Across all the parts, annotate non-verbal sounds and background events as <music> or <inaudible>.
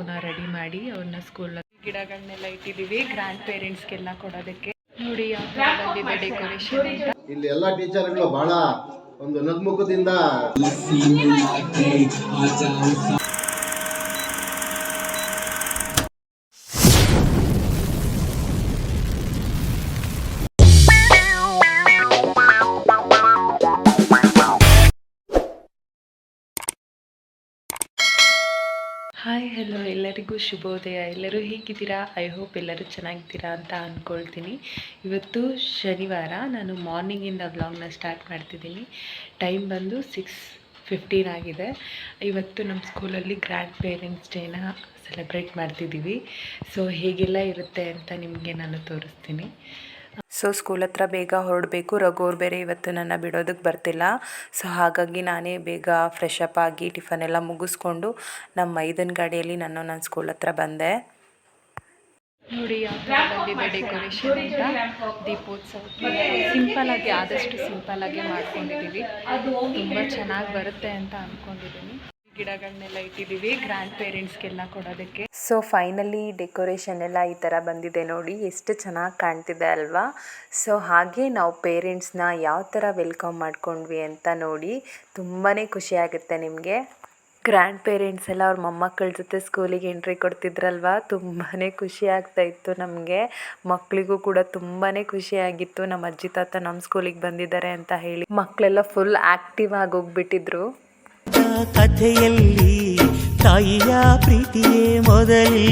ಪುನಃ ರೆಡಿ ಮಾಡಿ ಅವ್ರನ್ನ ಸ್ಕೂಲ್ ಗಿಡಗಳನ್ನೆಲ್ಲ ಇಟ್ಟಿದ್ದೀವಿ. ಗ್ರ್ಯಾಂಡ್ ಪೇರೆಂಟ್ಸ್ಗೆಲ್ಲ ಕೊಡೋದಕ್ಕೆ. ನೋಡಿ ಯಾವ ಥರ ಬಂದಿದೆ ಡೆಕೋರೇಷನ್ ಅಂತ. ಇಲ್ಲಿ ಎಲ್ಲ ಟೀಚರ್ಗಳು ಬಹಳ ಒಂದು ನಗ್ಮುಖದಿಂದ ಎಲ್ಲರಿಗೂ ಶುಭೋದಯ. ಎಲ್ಲರೂ ಹೇಗಿದ್ದೀರಾ? ಐ ಹೋಪ್ ಎಲ್ಲರೂ ಚೆನ್ನಾಗಿದ್ದೀರಾ ಅಂತ ಅಂದ್ಕೊಳ್ತೀನಿ ಇವತ್ತು ಶನಿವಾರ, ನಾನು ಮಾರ್ನಿಂಗಿಂದ ವ್ಲಾಗ್ನ ಸ್ಟಾರ್ಟ್ ಮಾಡ್ತಿದ್ದೀನಿ. ಟೈಮ್ ಬಂದು ಸಿಕ್ಸ್ ಫಿಫ್ಟೀನ್ ಆಗಿದೆ. ಇವತ್ತು ನಮ್ಮ ಸ್ಕೂಲಲ್ಲಿ ಗ್ರ್ಯಾಂಡ್ ಪೇರೆಂಟ್ಸ್ ಡೇನ ಸೆಲೆಬ್ರೇಟ್ ಮಾಡ್ತಿದ್ದೀವಿ. ಸೊ ಹೇಗೆಲ್ಲ ಇರುತ್ತೆ ಅಂತ ನಿಮಗೆ ನಾನು ತೋರಿಸ್ತೀನಿ. ಸೊ ಸ್ಕೂಲ್ ಹತ್ರ ಬೇಗ ಹೊರಡಬೇಕು. ರಘುವ್ರು ಬೇರೆ ಇವತ್ತು ನನ್ನ ಬಿಡೋದಕ್ಕೆ ಬರ್ತಿಲ್ಲ. ಸೊ ಹಾಗಾಗಿ ನಾನೇ ಬೇಗ ಫ್ರೆಶ್ ಅಪ್ ಆಗಿ ಟಿಫನ್ ಎಲ್ಲ ಮುಗಿಸ್ಕೊಂಡು ನಮ್ಮ ಮೈದನ್ ಗಾಡಿಯಲ್ಲಿ ನಾನು ನನ್ನ ಸ್ಕೂಲ್ ಹತ್ರ ಬಂದೆ. ನೋಡಿ ಯಾವ ಡೆಕೋರೇಷನ್ ಅಂತ ದೀಪೋತ್ಸವ. ಸಿಂಪಲ್ ಆಗಿ ಆದಷ್ಟು ಸಿಂಪಲ್ ಆಗಿ ಮಾಡ್ಕೊಂಡಿದ್ದೀವಿ. ತುಂಬ ಚೆನ್ನಾಗಿ ಬರುತ್ತೆ ಅಂತ ಅಂದ್ಕೊಂಡಿದ್ದೀನಿ ಗಿಡಗಳನ್ನೆಲ್ಲ ಇಟ್ಟಿದ್ದೀವಿ ಗ್ರ್ಯಾಂಡ್ ಪೇರೆಂಟ್ಸ್ಗೆಲ್ಲ ಕೊಡೋದಕ್ಕೆ. ಸೊ ಫೈನಲಿ ಡೆಕೋರೇಷನ್ ಎಲ್ಲ ಈ ಥರ ಬಂದಿದೆ ನೋಡಿ, ಎಷ್ಟು ಚೆನ್ನಾಗಿ ಕಾಣ್ತಿದೆ ಅಲ್ವಾ? ಸೊ ಹಾಗೆ ನಾವು ಪೇರೆಂಟ್ಸ್ನ ಯಾವ ಥರ ವೆಲ್ಕಮ್ ಮಾಡ್ಕೊಂಡ್ವಿ ಅಂತ ನೋಡಿ ತುಂಬಾ ಖುಷಿ ಆಗುತ್ತೆ ನಿಮಗೆ. ಗ್ರ್ಯಾಂಡ್ ಪೇರೆಂಟ್ಸ್ ಎಲ್ಲ ಅವ್ರ ಮೊಮ್ಮಕ್ಕಳ ಜೊತೆ ಸ್ಕೂಲಿಗೆ ಎಂಟ್ರಿ ಕೊಡ್ತಿದ್ರಲ್ವಾ? ತುಂಬಾ ಖುಷಿ ಆಗ್ತಾ ಇತ್ತು ನಮಗೆ. ಮಕ್ಕಳಿಗೂ ಕೂಡ ತುಂಬಾ ಖುಷಿಯಾಗಿತ್ತು ನಮ್ಮ ಅಜ್ಜಿ ತಾತ ನಮ್ಮ ಸ್ಕೂಲಿಗೆ ಬಂದಿದ್ದಾರೆ ಅಂತ ಹೇಳಿ ಮಕ್ಕಳೆಲ್ಲ ಫುಲ್ ಆ್ಯಕ್ಟಿವ್ ಆಗಿ ಹೋಗ್ಬಿಟ್ಟಿದ್ರು. ಕಥೆಯಲ್ಲಿ ತಾಯಿಯ ಪ್ರೀತಿಯೇ ಮೊದಲಿ.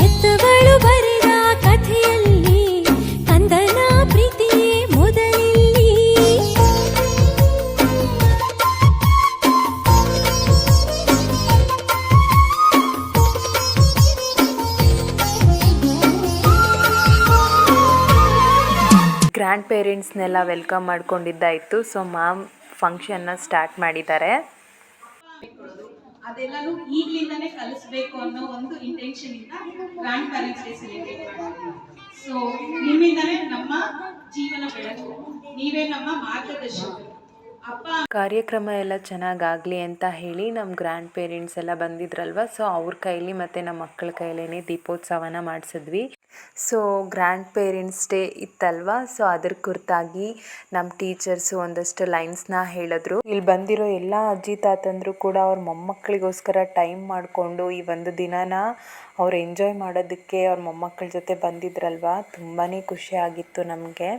ಹೆತ್ತವಳು ಬರೆದ ಕಥೆಯಲ್ಲಿ ಕಂದನ ಪ್ರೀತಿಯೇ ಮೊದಲಿ. ಗ್ರ್ಯಾಂಡ್ ಪೇರೆಂಟ್ಸ್ನೆಲ್ಲ ವೆಲ್ಕಮ್ ಮಾಡ್ಕೊಂಡಿದ್ದಾಯಿತು. ಸೊ ಮ್ಯಾಮ್ ಫಂಕ್ಷನ್ನ ಸ್ಟಾರ್ಟ್ ಮಾಡಿದ್ದಾರೆ. ಅದೆಲ್ಲನೂ ಈಗಲಿಂದನೇ ಕಲಿಸ್ಬೇಕು ಅನ್ನೋ ಒಂದು ಇಂಟೆನ್ಷನ್ ಇಂದ ಗ್ರ್ಯಾಂಡ್ ಪ್ಯಾರೆಂಟ್ಸ್ ಡೇ ಸೆಲೆಬ್ರೇಟ್ ಮಾಡ್ತೀವಿ. ಸೊ ನಿಮ್ಮಿಂದಾನೇ ನಮ್ಮ ಜೀವನ ಬೆಳಕು ನೀವೇ ನಮ್ಮ ಮಾರ್ಗದರ್ಶಕರು ಕಾರ್ಯಕ್ರಮ ಎಲ್ಲ ಚೆನ್ನಾಗಾಗಲಿ ಅಂತ ಹೇಳಿ ನಮ್ಮ ಗ್ರ್ಯಾಂಡ್ ಪೇರೆಂಟ್ಸ್ ಎಲ್ಲ ಬಂದಿದ್ರಲ್ವ? ಸೊ ಅವ್ರ ಕೈಲಿ ಮತ್ತು ನಮ್ಮ ಮಕ್ಕಳ ಕೈಲೇನೆ ದೀಪೋತ್ಸವನ ಮಾಡಿಸಿದ್ವಿ. ಸೊ ಗ್ರ್ಯಾಂಡ್ ಪೇರೆಂಟ್ಸ್ ಡೇ ಇತ್ತಲ್ವ? ಸೊ ಅದ್ರ ಕುರಿತಾಗಿ ನಮ್ಮ ಟೀಚರ್ಸು ಒಂದಷ್ಟು ಲೈನ್ಸ್ನ ಹೇಳಿದ್ರು. ಇಲ್ಲಿ ಬಂದಿರೋ ಎಲ್ಲ ಅಜ್ಜಿ ತಾತಂದ್ರು ಕೂಡ ಅವ್ರ ಮೊಮ್ಮಕ್ಕಳಿಗೋಸ್ಕರ ಟೈಮ್ ಮಾಡಿಕೊಂಡು ಈ ಒಂದು ದಿನನ ಅವ್ರು ಎಂಜಾಯ್ ಮಾಡೋದಕ್ಕೆ ಅವ್ರ ಮೊಮ್ಮಕ್ಕಳ ಜೊತೆ ಬಂದಿದ್ರಲ್ವಾ? ತುಂಬಾ ಖುಷಿ ಆಗಿತ್ತು ನಮಗೆ.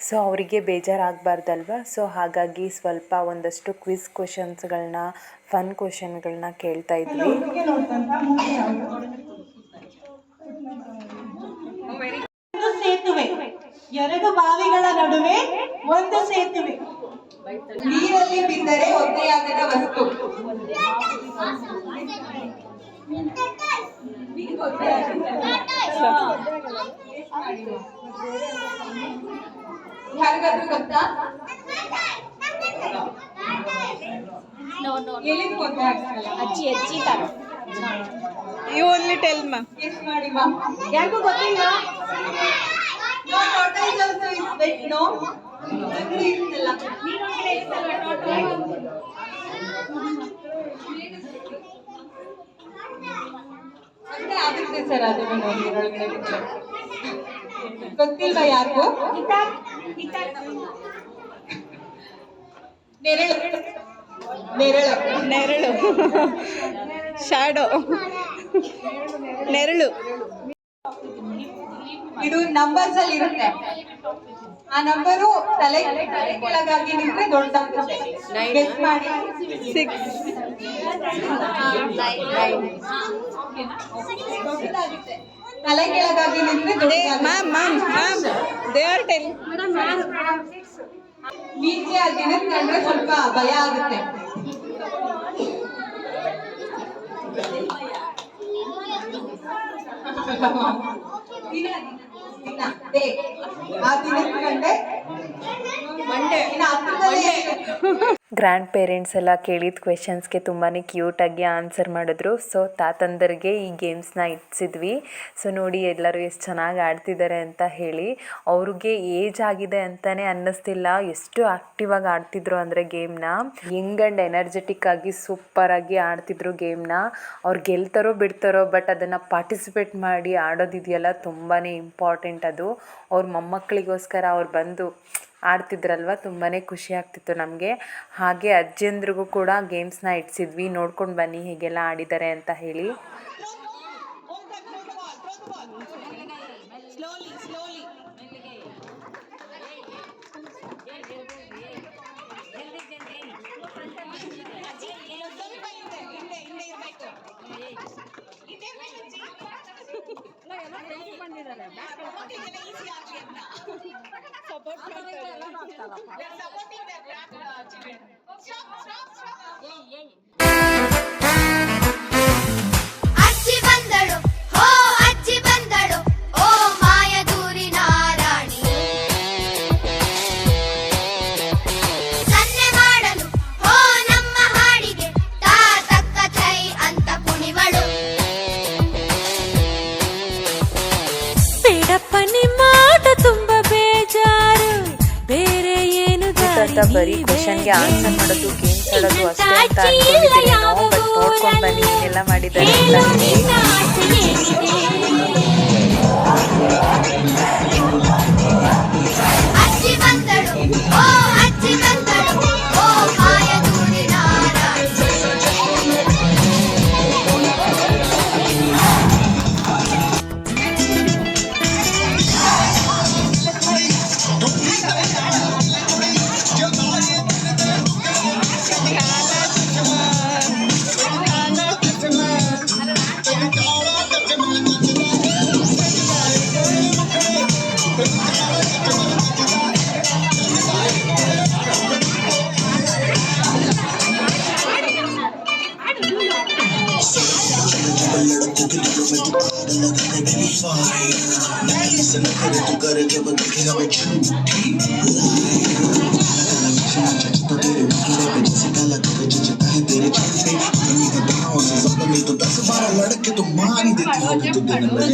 ಸೊ ಅವರಿಗೆ ಬೇಜಾರಾಗಬಾರ್ದಲ್ವ? ಸೊ ಹಾಗಾಗಿ ಸ್ವಲ್ಪ ಒಂದಷ್ಟು ಕ್ವಿಸ್ ಕ್ವಶನ್ಸ್ಗಳನ್ನ ಫನ್ ಕ್ವಶನ್ಗಳನ್ನ ಕೇಳ್ತಾ ಇದ್ವಿ. ಒಂದು ಸೇತುವೆ. ಎರಡು ಬಾವಿಗಳ ನಡುವೆ ಒಂದು ಸೇತುವೆ. ನೀರಲ್ಲಿ ಬಿದ್ದರೆ ಒದ್ದೆಯಾಗದ ವಸ್ತು. ಯಾರಿಗಾದ್ರೂ ಗೊತ್ತಾ? ಎಲ್ಲಿಂದ ಗೊತ್ತಾಗಲ್ಲ ಅಜ್ಜಿ ಅಜ್ಜಿ ತರ ಯು ಓನ್ಲಿ ಟೆಲ್ ಮ್ಯಾಮ್ ಯಾರಿಗೂ ಗೊತ್ತಿಲ್ಲ? ಒಳಗಡೆ ಆಗುತ್ತೆ ಸರ್ ಅದು ಇರುತ್ತೆ. ಗೊತ್ತಿಲ್ವಾ ಯಾರಿಗೂ? ನೆರಳು. ನೆರಳು. ನೆರಳು. <laughs> ಶಾಡೋ ನೆರಳು. ಇದು ನಂಬರ್ಸ್ ಅಲ್ಲಿ ಇರುತ್ತೆ. ಆ ನಂಬರು ತಲೆ ಕೆಳಗಾಗಿ ನಿಂತ್ರೆ ದೊಡ್ಡದಾಗುತ್ತೆ. ಗೆಸ್ ಮಾಡಿ. ಸಿಕ್ಸ್ ದೊಡ್ಡದಾಗುತ್ತೆ ತಲೆ ಕೆಳಗಾಗಿ ನಿಂತ್ರೆ ದೊಡ್ಡ ma'am ma'am ma'am they are tell ಮೀಚೆ ಆ ದಿನದ ಕಂಡ್ರೆ ಸ್ವಲ್ಪ ಭಯ ಆಗುತ್ತೆ. ದಿನ ದಿನ day. ಆ ದಿನದ ಕಂಡೆ ಮಂಡೆ ಇನ್ನು ಹತ್ರದಲ್ಲೇ ಗ್ರ್ಯಾಂಡ್ ಪೇರೆಂಟ್ಸ್ ಎಲ್ಲ ಕೇಳಿದ ಕ್ವೆಶನ್ಸ್ಗೆ ತುಂಬಾ ಕ್ಯೂಟಾಗಿ ಆನ್ಸರ್ ಮಾಡಿದ್ರು. ಸೊ ತಾತಂದರಿಗೆ ಈ ಗೇಮ್ಸ್ನ ಇಟ್ಸಿದ್ವಿ ಸೊ ನೋಡಿ ಎಲ್ಲರೂ ಎಷ್ಟು ಚೆನ್ನಾಗಿ ಆಡ್ತಿದ್ದಾರೆ ಅಂತ ಹೇಳಿ. ಅವ್ರಿಗೆ ಏಜ್ ಆಗಿದೆ ಅಂತಲೇ ಅನ್ನಿಸ್ತಿಲ್ಲ. ಎಷ್ಟು ಆ್ಯಕ್ಟಿವ್ ಆಗಿ ಆಡ್ತಿದ್ರು ಅಂದರೆ ಗೇಮ್ನ ಯಂಗ್ ಆ್ಯಂಡ್ ಎನರ್ಜೆಟಿಕ್ ಆಗಿ ಸೂಪರಾಗಿ ಆಡ್ತಿದ್ರು ಗೇಮ್ನ ಅವ್ರು ಗೆಲ್ತಾರೋ ಬಿಡ್ತಾರೋ ಬಟ್ ಅದನ್ನು ಪಾರ್ಟಿಸಿಪೇಟ್ ಮಾಡಿ ಆಡೋದಿದೆಯಲ್ಲ ತುಂಬಾ ಇಂಪಾರ್ಟೆಂಟ್ ಅದು. ಅವ್ರ ಮೊಮ್ಮಕ್ಕಳಿಗೋಸ್ಕರ ಅವ್ರು ಬಂದು ಆಡ್ತಿದ್ರಲ್ವ? ತುಂಬಾ ಖುಷಿ ಆಗ್ತಿತ್ತು ನಮಗೆ. ಹಾಗೆ ಅಜ್ಜಿಯಂದ್ರಿಗೂ ಕೂಡ ಗೇಮ್ಸ್ನ ಇಡ್ಸಿದ್ವಿ. ನೋಡ್ಕೊಂಡು ಬನ್ನಿ ಹೀಗೆಲ್ಲ ಆಡಿದ್ದಾರೆ ಅಂತ ಹೇಳಿ. They're supporting their grandchildren. Stop, stop, stop. Yeah, yeah. ಅಂತ ಬರೀ ಕ್ವಶನ್ಗೆ ಆನ್ಸರ್ ಮಾಡೋದು ಗೇಮ್ಸ್ ಆಡೋದು ಅಷ್ಟೇ ಅಂತ ಅನ್ಕೊಂಡಿದ್ದೀನಿ ನಾವು ಬಟ್ ನೋಡ್ಕೊಂಡು ಬನ್ನಿ ಏನೆಲ್ಲ ಮಾಡಿದ್ದಾರೆ. क्योंकि दिलों में तू आग लगाने में भी फायर से न करे तू करके वो देखेगा मैं झूठी तो तेरे निकले पे जैसे काला तेरे जचता है तेरे चेहरे पे मम्मी का दांव से ज़्यादा नहीं तो दस बारह लड़के तो मार ही देती होगी तू दिन में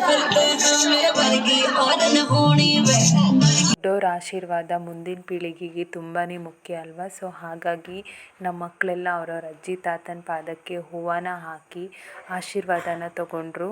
फिरते हैं मेरे वर्गी और न हो ದೊಡ್ಡೋರ ಆಶೀರ್ವಾದ ಮುಂದಿನ ಪೀಳಿಗೆಗೆ ತುಂಬಾ ಮುಖ್ಯ ಅಲ್ವಾ? ಸೊ ಹಾಗಾಗಿ ನಮ್ಮ ಮಕ್ಕಳೆಲ್ಲ ಅವರವ್ರ ಅಜ್ಜಿ, ತಾತನ ಪಾದಕ್ಕೆ ಹೂವನ ಹಾಕಿ ಆಶೀರ್ವಾದನ ತಗೊಂಡ್ರು.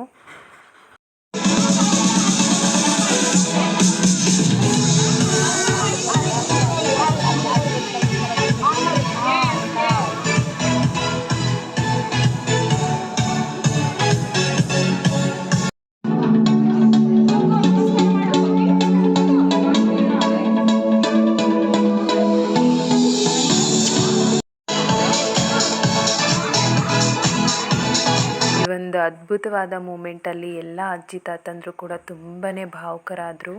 ಒಂದು ಅದ್ಭುತವಾದ ಮೂಮೆಂಟಲ್ಲಿ ಎಲ್ಲ ಅಜ್ಜಿ ತಾತಂದರು ಕೂಡ ತುಂಬಾ ಭಾವುಕರಾದರು.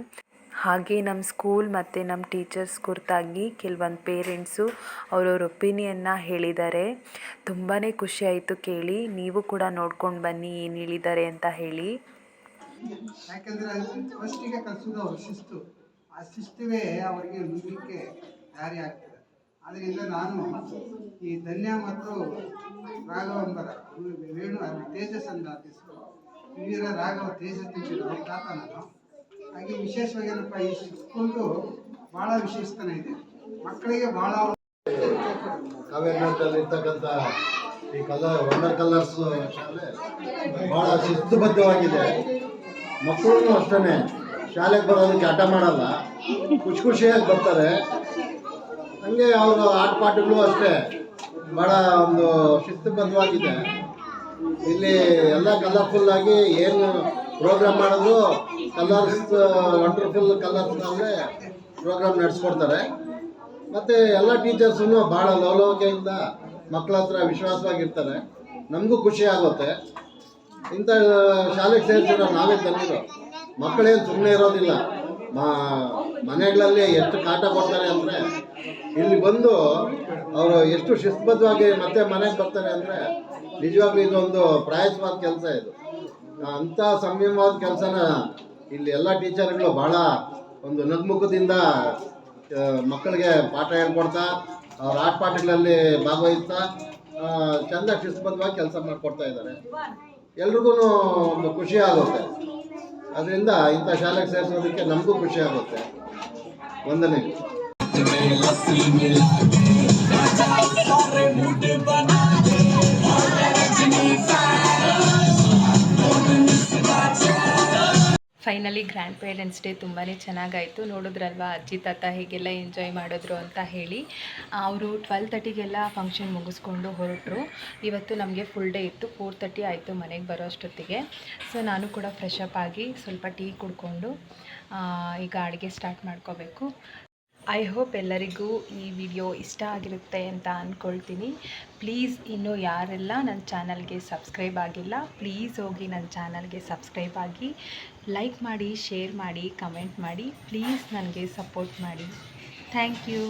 ಹಾಗೆ ನಮ್ಮ ಸ್ಕೂಲ್ ಮತ್ತು ನಮ್ಮ ಟೀಚರ್ಸ್ ಕುರಿತಾಗಿ ಕೆಲವೊಂದು ಪೇರೆಂಟ್ಸು ಅವ್ರವ್ರ ಒಪಿನಿಯನ್ನ ಹೇಳಿದ್ದಾರೆ ತುಂಬಾ ಖುಷಿ ಆಯಿತು ಕೇಳಿ. ನೀವು ಕೂಡ ನೋಡ್ಕೊಂಡು ಬನ್ನಿ ಏನು ಹೇಳಿದ್ದಾರೆ ಅಂತ ಹೇಳಿ. ಯಾಕಂದ್ರೆ ಫಸ್ಟಿಗೆ ಕಲಿಸೋದು ಅವ್ರ ಶಿಸ್ತು. ಆ ಶಿಸ್ತುವೇ ಅವರಿಗೆ ಉಳಿಲಿಕ್ಕೆ ದಾರಿ ಆಗ್ತದೆ. ಅದರಿಂದ ನಾನು ಈ ಧನ್ಯ ಮತ್ತು ರಾಘವಂಬರ ವೇಣು ಅದು ತೇಜಸ್ ಅಂತ ಹೆಸರು ವೀರ ರಾಘವ ತೇಜ ಅವ್ರ ತಾತ ನಾನು. ಹಾಗೆ ವಿಶೇಷವಾಗಿ ಏನಪ್ಪ, ಈ ಸ್ಕೂಲ್ದು ಭಾಳ ವಿಶೇಷತನ ಇದೆ. ಮಕ್ಕಳಿಗೆ ಭಾಳ ಕಾವೇರಿನಲ್ಲಿ ಇರ್ತಕ್ಕಂಥ ಈ ಕಲರ್ ವಂಡರ್ ಕಲರ್ಸ್ ಶಾಲೆ ಭಾಳ ಶಿಸ್ತುಬದ್ಧವಾಗಿದೆ. ಮಕ್ಕಳು ಅಷ್ಟೇ ಶಾಲೆಗೆ ಬರೋದಕ್ಕೆ ಆಟ ಮಾಡಲ್ಲ. ಖುಷಿ ಖುಷಿಯಾಗಿ ಬರ್ತಾರೆ. ಹಂಗೆ ಅವರು ಆಟ ಪಾಠಗಳು ಅಷ್ಟೇ. ಭಾಳ ಒಂದು ಶಿಸ್ತುಬದ್ಧವಾಗಿದೆ. ಇಲ್ಲಿ ಎಲ್ಲ ಕಲರ್ಫುಲ್ ಆಗಿ ಏನು ಪ್ರೋಗ್ರಾಮ್ ಮಾಡೋದು ಕಲರ್ಸ್ ವಂಡರ್ಫುಲ್ ಕಲರ್ಸ್ನಲ್ಲೇ ಪ್ರೋಗ್ರಾಮ್ ನಡೆಸ್ಕೊಡ್ತಾರೆ. ಮತ್ತು ಎಲ್ಲ ಟೀಚರ್ಸೂ ಭಾಳ ಲವಲವಿಕೆಯಿಂದ ಮಕ್ಕಳ ಹತ್ರ ವಿಶ್ವಾಸವಾಗಿರ್ತಾರೆ. ನಮಗೂ ಖುಷಿ ಆಗುತ್ತೆ. ಇಂಥ ಶಾಲೆಗೆ ಸೇರಿಸಿರೋ ನಾವೇ ತಂದಿರೋ ಮಕ್ಕಳೇನು ಸುಮ್ಮನೆ ಇರೋದಿಲ್ಲ. ಮನೆಗಳಲ್ಲಿ ಎಷ್ಟು ಕಾಟ ಕೊಡ್ತಾರೆ ಅಂದರೆ ಇಲ್ಲಿ ಬಂದು ಅವರು ಎಷ್ಟು ಶಿಸ್ತುಬದ್ಧವಾಗಿ ಮತ್ತೆ ಮನೆಗೆ ಬರ್ತಾರೆ ಅಂದರೆ ನಿಜವಾಗ್ಲೂ ಇದೊಂದು ಪ್ರಾಯಸವಾದ ಕೆಲಸ ಇದು. ಅಂಥ ಸಂಯಮವಾದ ಕೆಲಸನ ಇಲ್ಲಿ ಎಲ್ಲ ಟೀಚರ್ಗಳು ಭಾಳ ಒಂದು ನಗ್ಮುಖದಿಂದ ಮಕ್ಕಳಿಗೆ ಪಾಠ ಹೇಳ್ಕೊಡ್ತಾ, ಅವ್ರ ಆಟ ಪಾಠಗಳಲ್ಲಿ ಭಾಗವಹಿಸ್ತಾ ಚಂದ ಶಿಸ್ತುಬದ್ಧವಾಗಿ ಕೆಲಸ ಮಾಡಿಕೊಡ್ತಾ ಇದ್ದಾರೆ. ಎಲ್ರಿಗೂ ಒಂದು ಖುಷಿ ಆಗುತ್ತೆ. ಅದರಿಂದ ಇಂಥ ಶಾಲೆಗೆ ಸೇರಿಸೋದಕ್ಕೆ ನಮಗೂ ಖುಷಿ ಆಗುತ್ತೆ. ವಂದನೆ ಫೈನಲಿ ಗ್ರ್ಯಾಂಡ್ ಪೇರೆಂಟ್ಸ್ ಡೇ ತುಂಬಾ ಚೆನ್ನಾಗಾಯಿತು. ನೋಡಿದ್ರಲ್ವಾ ಅಜ್ಜಿ, ತಾತ ಹೇಗೆಲ್ಲ ಎಂಜಾಯ್ ಮಾಡಿದ್ರು ಅಂತ ಹೇಳಿ. ಅವರು ಟ್ವೆಲ್ ತರ್ಟಿಗೆಲ್ಲ ಫಂಕ್ಷನ್ ಮುಗಿಸ್ಕೊಂಡು ಹೊರಟರು. ಇವತ್ತು ನಮಗೆ ಫುಲ್ ಡೇ ಇತ್ತು. ಫೋರ್ ತರ್ಟಿ ಆಯಿತು ಮನೆಗೆ ಬರೋ ಅಷ್ಟೊತ್ತಿಗೆ. ಸೊ ನಾನು ಕೂಡ ಫ್ರೆಶ್ ಅಪ್ ಆಗಿ ಸ್ವಲ್ಪ ಟೀ ಕುಡ್ಕೊಂಡು ಈಗ ಅಡುಗೆ ಸ್ಟಾರ್ಟ್ ಮಾಡ್ಕೋಬೇಕು. ಐ ಹೋಪ್ ಎಲ್ಲರಿಗೂ ಈ ವಿಡಿಯೋ ಇಷ್ಟ ಆಗಿರುತ್ತೆ ಅಂತ ಅಂದ್ಕೊಳ್ತೀನಿ ಪ್ಲೀಸ್ ಇನ್ನೂ ಯಾರೆಲ್ಲ ನನ್ನ ಚಾನಲ್ಗೆ ಸಬ್ಸ್ಕ್ರೈಬ್ ಆಗಿಲ್ಲ, ಪ್ಲೀಸ್ ಹೋಗಿ ನನ್ನ ಚಾನಲ್ಗೆ ಸಬ್ಸ್ಕ್ರೈಬ್ ಆಗಿ, ಲೈಕ್ ಮಾಡಿ, ಶೇರ್ ಮಾಡಿ, ಕಮೆಂಟ್ ಮಾಡಿ, ಪ್ಲೀಸ್ ನನಗೆ ಸಪೋರ್ಟ್ ಮಾಡಿ. Thank you.